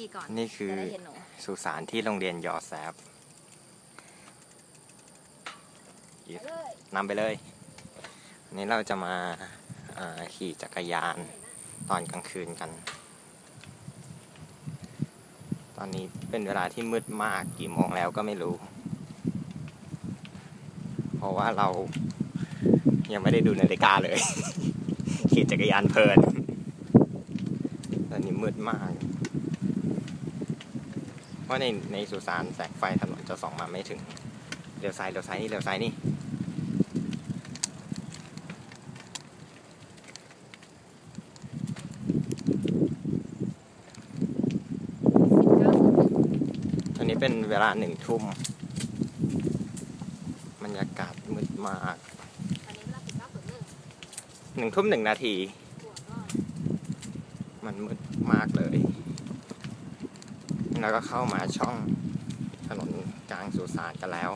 ขี่ก่อนนี่คือจะได้เห็นหนูสุสานที่โรงเรียนยอแซบอีฟนำไปเลยวันนี้เราจะมาอ่าขี่จักรยานตอนกลางคืนกัน ตอนนี้เป็นเวลาที่มืดมากกี่โมงแล้วก็ไม่รู้ เพราะว่าเรายังไม่ได้ดูนาฬิกาเลย ขี่จักรยานเพลิน ตอนนี้มืดมากเพ ราะในในสุสานแสงไฟถนนจะส่องมาไม่ถึงเลี้ยวซ้ายเลี้ยวซ้ายนี่เลี้ยวซ้ายนี่ตอนนี้เป็นเวลาหนึ่งทุ่มบรรยากาศมืดมากหนึ่งทุ่มหนึ่งนาที มันมืดมากเลย แล้วก็เข้ามาช่องถนนกลางสุสานกันแล้ว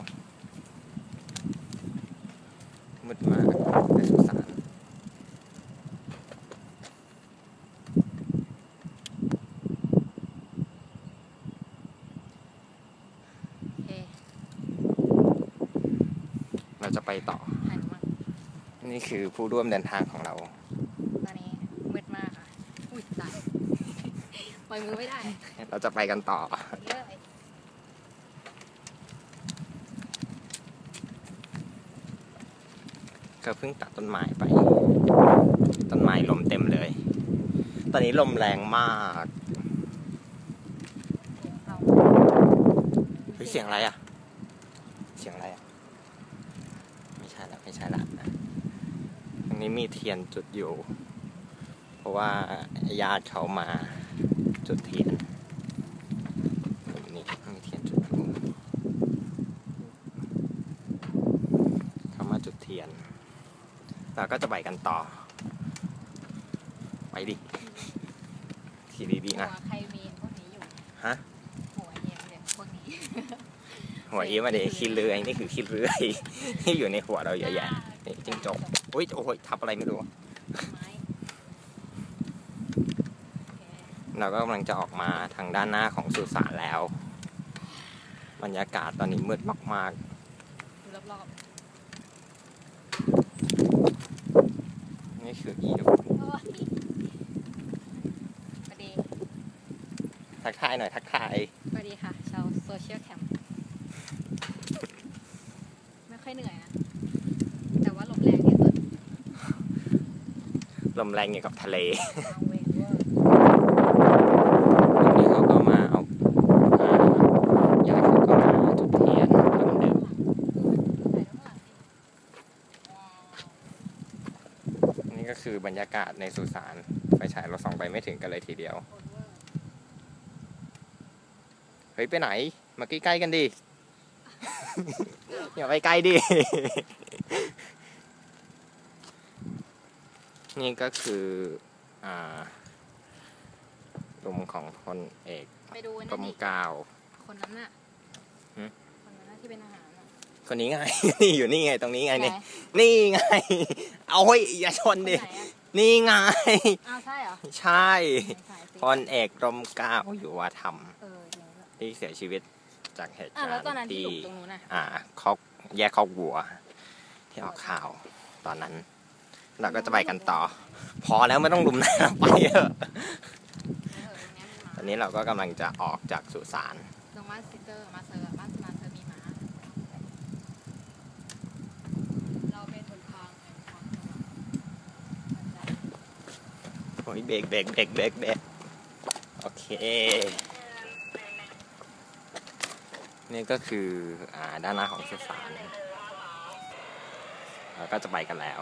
มืดมากในสุสานโอเคเราจะไปต่อถ่ายหนูมั่งนี่คือผู้ร่วมเดินทางของเรา ตอนนี้มืดมากค่ะ อุ้ยตาย ปล่อยมือไม่ได้เราจะไปกันต่อ เลยก็เพิ่งตัดต้นไม้ไป ต้นไม้ลมเต็มเลย ตอนนี้ลมแรงมากเราเฮ้ยเสียงอะไรอะ เสียงอะไรอะ ไม่ใช่ละไม่ใช่ละตรงนี้มีเทียนจุดอยู่ เพราะว่าญาติเขามา จุดเทียนนี่มีเทียนจุดอยู่เขามาจุดเทียนเราก็จะไปกันต่อ ไปดิทีดีๆหันะวใครมีพวกนี้อยู่ ฮะ หัวเย็นเด็กพวกนี้หัวอีมาเดขี้เลื้อยนี่คือขี้เลื้อยที่อยู่ในหัวเราเยอะแยะนี่จิ้งจกอุ้ยโอ้ยทับอะไรไม่รู้ไม้โอ เคเราก็กำลังจะออกมาทางด้านหน้าของสุสานแล้ว บรรยากาศตอนนี้มืดมากดูรอบๆนี่คืออีฟๆโอ้ยสวัสดีทักทายหน่อยทักทายสวัสดีค่ะ ชาวโซเชียลแคมป์ไม่ค่อยเหนื่อยนะ แต่ว่าลมแรงที่สุดลมแรงอย่างกับทะเล เอาเวงเวอร์ ตรงนี้เขาก็มาเอาอ่าญาติเขาก็มาจุดเทียนแล้วมันดื่ม ถ่ายรูปข้างหลังสิว้าว นี่ ก็คือบรรยากาศในสุสานไฟฉายเราส่องไปไม่ถึงกันเลยทีเดียวโคตรเวอร์เฮ้ย ไปไหน มาใกล้ๆกันดิ อย่าไปใกล้ดิ นี่ก็คืออ่าลุมของพลเอกไปดูกรนั่นมดิกล่าว คนนั้นน่ะหืม คนนั้นน่ะที่เป็นอาหารน่ะ คนนี้ไง นี่อยู่นี่ไงตรงนี้ไงไหนนี่ นี่ไง เอาเฮ้ยอย่าชนคนดิไหนอะนี่ไงอ้าวใช่เหรอ ใช่ไหนสายสิพลเอกกรมเกล้าวอยู่วธรรมเอออย่างนั้นแหละที่เสียชีวิตจากเหตุอะการแล้วณ์ตอนนั้นที่ที่อยู่ตรงนู้นน่ะอ่าคอกแยกคอกวัว ที่ออกข่าวตอนนั้น เราก็จะไปกันต่อ พอแล้วไม่ต้องลุมน้ำไปเถอะเออตรงเนี้ยมีหมาตอนนี้เราก็กำลังจะออกจากสุสานตรงบ้านซิสเตอร์มาเซอร์บ้านมาเซอร์มีหมาเราเป็นหนทางแห่งความสว่าง โอ้ยเบรกเบรกเบรกเบรกเบรกโอเค นี่ก็คืออ่าด้านหน้าของสุสานเราก็จะไปกันแล้ว